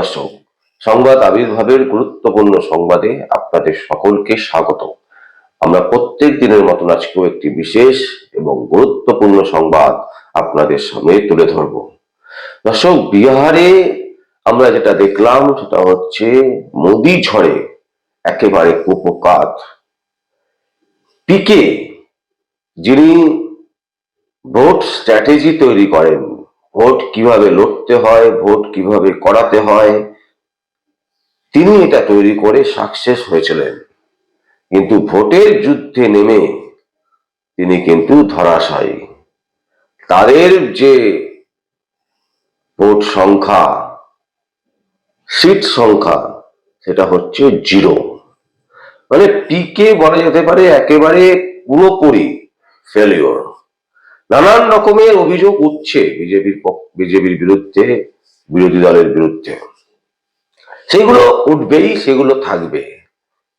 দর্শক, সংবাদ আবির্ভাবের গুরুত্বপূর্ণ সংবাদে আপনাদের সকলকে স্বাগত। আমরা প্রত্যেক দিনের মতন আজকেও একটি বিশেষ এবং গুরুত্বপূর্ণ সংবাদ আপনাদের সামনে তুলে ধরব। দর্শক, বিহারে আমরা যেটা দেখলাম সেটা হচ্ছে মোদি ঝড়ে একেবারে কুপকাত। পিকে যিনি ভোট স্ট্র্যাটেজি তৈরি করেন ভোট কীভাবে লড়তে হয়, ভোট কীভাবে করাতে হয়, তিনি এটা তৈরি করে সাকসেস হয়েছিলেন। কিন্তু ভোটের যুদ্ধে নেমে তিনি কিন্তু ধরাশায়ী। তাদের যে ভোট সংখ্যা, সিট সংখ্যা, সেটা হচ্ছে জিরো। মানে পিকে বলা যেতে পারে একেবারে পুরোপুরি ফেলিওর নানান রকমের অভিযোগ উঠছে বিজেপির বিজেপির বিরুদ্ধে, বিরোধী দলের বিরুদ্ধে। সেগুলো উঠবেই, সেগুলো থাকবে।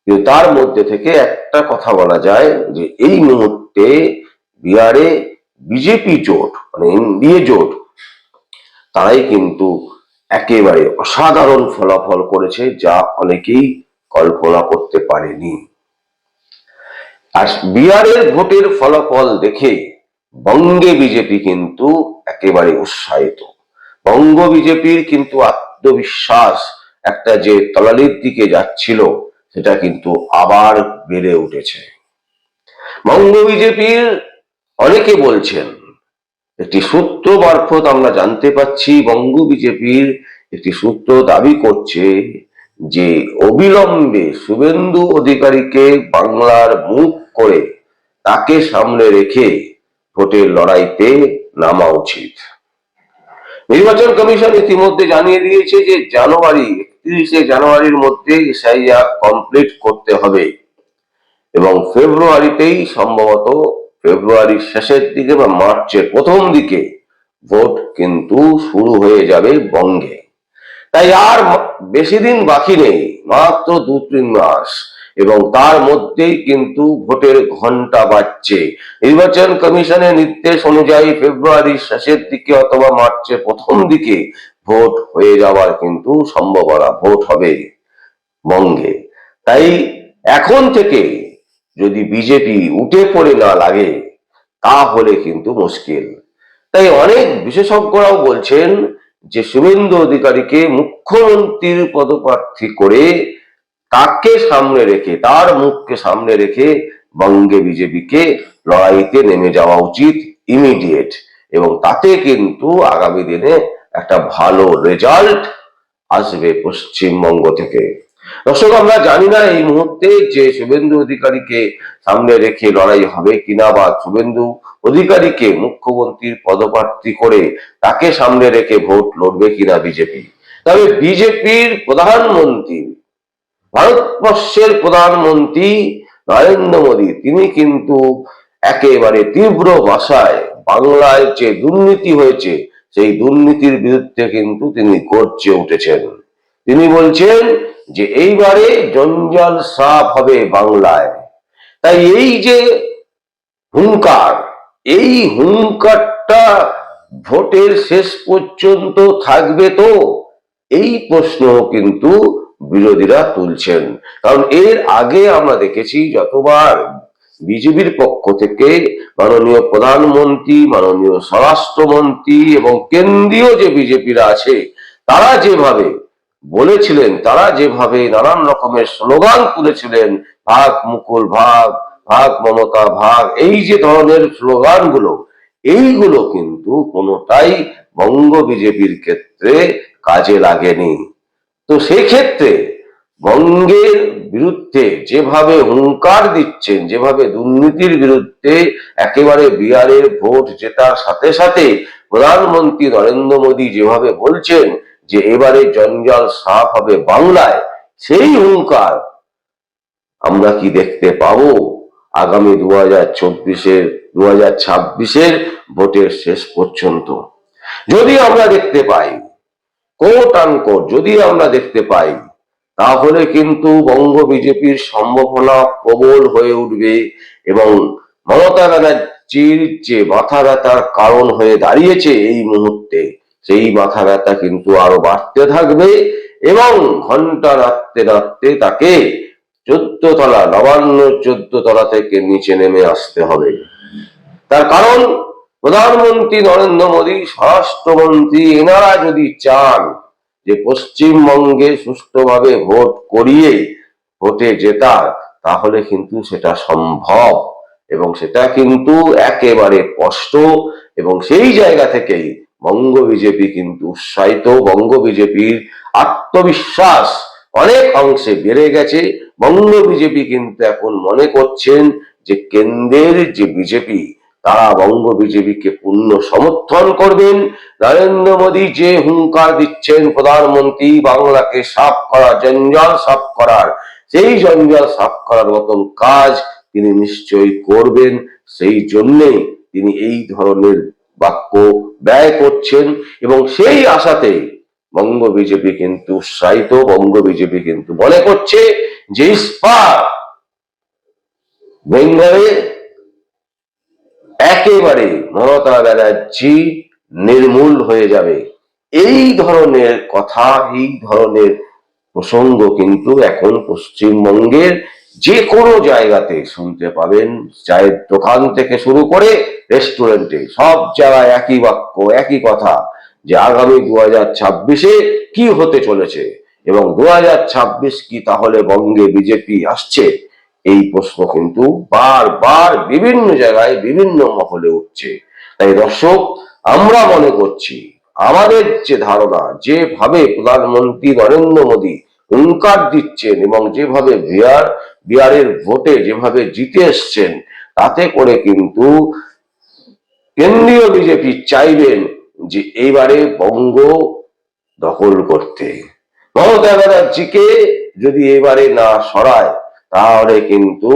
কিন্তু তার মধ্যে থেকে একটা কথা বলা যায় যে এই মুহূর্তে বিহারে বিজেপি জোট মানে এনডিএ জোট, তারাই কিন্তু একেবারে অসাধারণ ফলাফল করেছে যা অনেকেই কল্পনা করতে পারেনি। আর বিহারের ভোটের ফলাফল দেখে বঙ্গে বিজেপি কিন্তু একেবারে উৎসাহিত। বঙ্গ বিজেপির কিন্তু আত্মবিশ্বাস একটা যে তলালির দিকে যাচ্ছিল, সেটা কিন্তু আবার বেড়ে উঠেছে। বঙ্গ বিজেপির অনেকে বলছেন, একটি সূত্র মারফত আমরা জানতে পাচ্ছি, বঙ্গ বিজেপির একটি সূত্র দাবি করছে যে অবিলম্বে শুভেন্দু অধিকারীকে বাংলার মুখ করে তাকে সামনে রেখে ভোটের লড়াইতে নামা উচিত। নির্বাচন কমিশন ইতিমধ্যে জানিয়ে দিয়েছে যে জানুয়ারি, একত্রিশে জানুয়ারির মধ্যে এসআইআর কমপ্লিট করতে হবে। এবং ফেব্রুয়ারিতেই সম্ভবত ফেব্রুয়ারির শেষের দিকে বা মার্চের প্রথম দিকে ভোট কিন্তু শুরু হয়ে যাবে বঙ্গে। তাই আর বেশি দিন বাকি নেই, মাত্র দু তিন মাস। এবং তার মধ্যেই কিন্তু ভোটের ঘণ্টা বাজছে। নির্বাচন কমিশনের নির্দেশ অনুযায়ী ফেব্রুয়ারির শেষের দিকে অথবা মার্চের প্রথম দিকে ভোট হয়ে যাওয়ার কিন্তু সম্ভাবনা ভোট হবে বঙ্গে। তাই এখন থেকে যদি বিজেপি উঠে পড়ে না লাগে, তাহলে কিন্তু মুশকিল। তাই অনেক বিশেষজ্ঞরাও বলছেন যে শুভেন্দু অধিকারীকে মুখ্যমন্ত্রীর পদপ্রার্থী করে তাকে সামনে রেখে, তার মুখকে সামনে রেখে বঙ্গে বিজেপিকে লড়াইতে নেমে যাওয়া উচিত ইমিডিয়েট এবং তাতে কিন্তু আগামী দিনে একটা ভালো রেজাল্ট আসবে পশ্চিমবঙ্গ থেকে। দর্শক, আমরা জানি না এই মুহূর্তে যে শুভেন্দু অধিকারীকে সামনে রেখে লড়াই হবে কিনা বা শুভেন্দু অধিকারীকে মুখ্যমন্ত্রীর পদপ্রার্থী করে তাকে সামনে রেখে ভোট লড়বে কিনা বিজেপি। তবে বিজেপির প্রধানমন্ত্রী ভারতবর্ষের প্রধানমন্ত্রী নরেন্দ্র মোদী, তিনি কিন্তু একেবারে তীব্র ভাষায় বাংলায় যে দুর্নীতি হয়েছে, সেই দুর্নীতির বিরুদ্ধে কিন্তু তিনি গর্জে উঠেছেন। তিনি বলছেন যে এইবারে জঞ্জাল সাফ হবে বাংলায়। তাই এই যে হুঙ্কার, এই হুঙ্কারটা ভোটের শেষ পর্যন্ত থাকবে তো? এই প্রশ্ন কিন্তু বিরোধীরা তুলছেন। কারণ এর আগে আমরা দেখেছি যতবার বিজেপির পক্ষ থেকে মাননীয় প্রধানমন্ত্রী, মাননীয় স্বরাষ্ট্রমন্ত্রী এবং কেন্দ্রীয় যে বিজেপিরা আছে, তারা যেভাবে বলেছিলেন, তারা যেভাবে নানান রকমের স্লোগান তুলেছিলেন, ভাগ মুকুল ভাগ ভাগ মমতা ভাগ, এই যে ধরনের স্লোগানগুলো, এইগুলো কিন্তু কোনোটাই বঙ্গ বিজেপির ক্ষেত্রে কাজে লাগেনি। তো সেই ক্ষেত্রে বঙ্গের বিরুদ্ধে যেভাবে হুঙ্কার দিচ্ছেন, যেভাবে দুর্নীতির বিরুদ্ধে একেবারে বিহারের ভোট জেতার সাথে সাথে প্রধানমন্ত্রী নরেন্দ্র মোদী যেভাবে বলছেন যে এবারে জঞ্জাল সাফ হবে বাংলায়, সেই হুঙ্কার আমরা কি দেখতে পাবো? আগামী দু হাজার চব্বিশের দু হাজার ছাব্বিশের ভোটের শেষ পর্যন্ত। যদি আমরা দেখতে পাই কোট আনকোট যদি আমরা দেখতে পাই, তাহলে কিন্তু বঙ্গ বিজেপির সম্ভাবনা প্রবল হয়ে উঠবে এবং মমতা ব্যানার্জির যে মাথা ব্যথার কারণ হয়ে দাঁড়িয়েছে এই মুহূর্তে, সেই মাথা ব্যথা কিন্তু আরও বাড়তে থাকবে এবং ঘণ্টা নাড়তে নাড়তে তাকে চোদ্দ তলা নবান্ন চোদ্দ তলা থেকে নিচে নেমে আসতে হবে। তার কারণ প্রধানমন্ত্রী নরেন্দ্র মোদী, স্বরাষ্ট্রমন্ত্রী, এনারা যদি চান যে পশ্চিমবঙ্গে সুষ্ঠুভাবে ভোট করিয়ে ভোটে জেতার, তাহলে কিন্তু সেটা সম্ভব। এবং সেটা কিন্তু একেবারে স্পষ্ট। এবং সেই জায়গা থেকেই বঙ্গ বিজেপি কিন্তু উৎসাহিত। বঙ্গ বিজেপির আত্মবিশ্বাস অনেক অংশে বেড়ে গেছে। বঙ্গ বিজেপি কিন্তু এখন মনে করছেন যে কেন্দ্রের যে বিজেপি তারা বঙ্গ বিজেপিকে পূর্ণ সমর্থন করবেন। নরেন্দ্র মোদী যে হুঙ্কার দিচ্ছেন, প্রধানমন্ত্রী বাংলাকে সাফ করা জঞ্জাল সাফ করার, সেই জঞ্জাল সাফ করার মতন কাজ তিনি নিশ্চয়ই করবেন। সেই জন্যেই তিনি এই ধরনের বাক্য ব্যয় করছেন এবং সেই আশাতে বঙ্গ বিজেপি কিন্তু উৎসাহিত, বঙ্গ বিজেপি কিন্তু মনে করছে যে ইস্পাত বেঙ্গলে একেবারে মমতা ব্যানার্জি নির্মূল হয়ে যাবে। এই ধরনের কথা, এই ধরনের প্রসঙ্গ কিন্তু এখন পশ্চিমবঙ্গের যে কোনো জায়গাতে শুনতে পাবেন। চায়ের দোকান থেকে শুরু করে রেস্টুরেন্টে সব জায়গায় একই বাক্য, একই কথা যে আগামী দু হাজার ছাব্বিশে কি হতে চলেছে এবং দু হাজার ছাব্বিশ কি তাহলে বঙ্গে বিজেপি আসছে? এই প্রশ্ন কিন্তু বারবার বিভিন্ন জায়গায় বিভিন্ন মহলে উঠছে। তাই দর্শক, আমরা মনে করছি, আমাদের যে ধারণা, যেভাবে প্রধানমন্ত্রী নরেন্দ্র মোদী হুঙ্কার দিচ্ছেন এবং যেভাবে বিহার, বিহারের ভোটে যেভাবে জিতে এসছেন, তাতে করে কিন্তু কেন্দ্রীয় বিজেপি চাইবেন যে এইবারে বঙ্গ দখল করতে। মমতা ব্যানার্জিকে যদি এবারে না সরায় তাহলে কিন্তু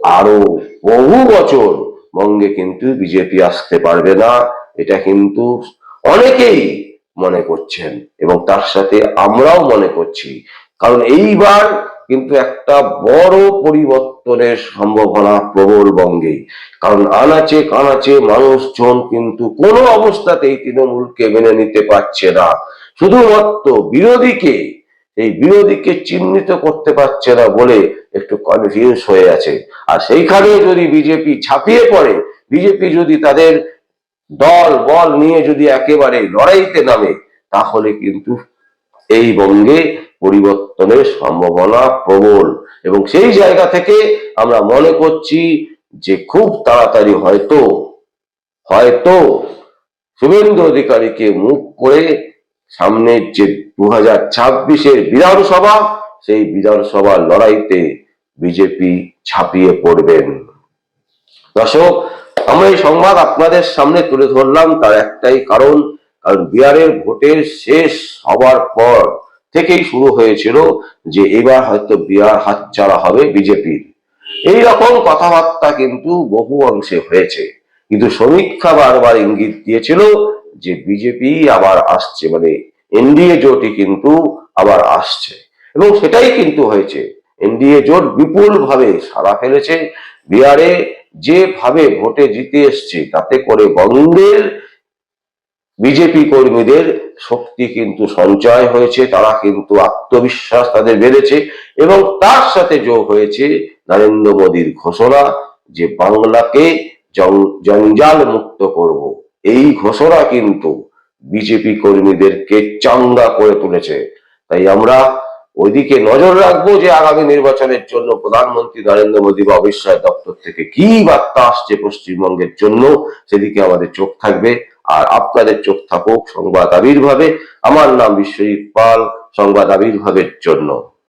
আরও বহু বছর বঙ্গে কিন্তু বিজেপি আসতে পারবে না, এটা কিন্তু অনেকেই মনে করছেন এবং তার সাথে আমরাও মনে করছি। কারণ এইবার কিন্তু একটা বড় পরিবর্তনের সম্ভাবনা প্রবল বঙ্গে। কারণ আনাচে কানাচে মানুষজন কিন্তু কোনো অবস্থাতেই তৃণমূলকে মেনে নিতে পারছে না। শুধুমাত্র বিরোধীকে এই বিরোধীকে চিহ্নিত করতে পারছে না বলে একটু কনফিউজ হয়ে আছে। আর সেইখানে যদি বিজেপি ছাপিয়ে পড়ে, বিজেপি যদি তাদের দল, বল নিয়ে যদি একেবারে লড়াইতে নামে, তাহলে কিন্তু এই বঙ্গে পরিবর্তনের সম্ভাবনা প্রবল। এবং সেই জায়গা থেকে আমরা মনে করছি যে খুব তাড়াতাড়ি হয়তো হয়তো শুভেন্দু অধিকারীকে মুখ করে সামনের যে দু হাজার ছাব্বিশের বিধানসভা, সেই বিধানসভার লড়াইতে বিজেপি ছাপিয়ে পড়বেন। দর্শক, আমরা এই সংবাদ আপনাদের সামনে তুলে ধরলাম তার একটাই কারণ কারণ বিহারের ভোটের শেষ হবার পর থেকেই শুরু হয়েছিল যে এবার হয়তো বিহার হাতছাড়া হবে বিজেপির। এই রকম কথাবার্তা কিন্তু বহু অংশে হয়েছে। কিন্তু সমীক্ষা বারবার ইঙ্গিত দিয়েছিল যে বিজেপি আবার আসছে মানে এনডিএ জোটই কিন্তু আবার আসছে। এবং সেটাই কিন্তু হয়েছে। এনডিএ জোট বিপুল ভাবে সারা ফেলেছে। বিহারে যেভাবে ভোটে জিতে এসছে, তাতে করে বঙ্গের বিজেপি কর্মীদের শক্তি কিন্তু সঞ্চয় হয়েছে, তারা কিন্তু আত্মবিশ্বাস তাদের বেড়েছে এবং তার সাথে যোগ হয়েছে নরেন্দ্র মোদীর ঘোষণা যে বাংলাকে জঞ্জাল মুক্ত করব। এই ঘোষণা কিন্তু বিজেপি কর্মীদেরকে চাঙ্গা করে তুলেছে। তাই আমরা ওইদিকে নজর রাখব যে আগামী নির্বাচনের জন্য প্রধানমন্ত্রী নরেন্দ্র মোদী বা অমিত শাহ দপ্তর থেকে কি বার্তা আসছে পশ্চিমবঙ্গের জন্য, সেদিকে আমাদের চোখ থাকবে। আর আপনাদের চোখ থাকুক সংবাদ আবির্ভাবে। আমার নাম বিশ্বজিৎ পাল, সংবাদ আবির্ভাবের জন্য।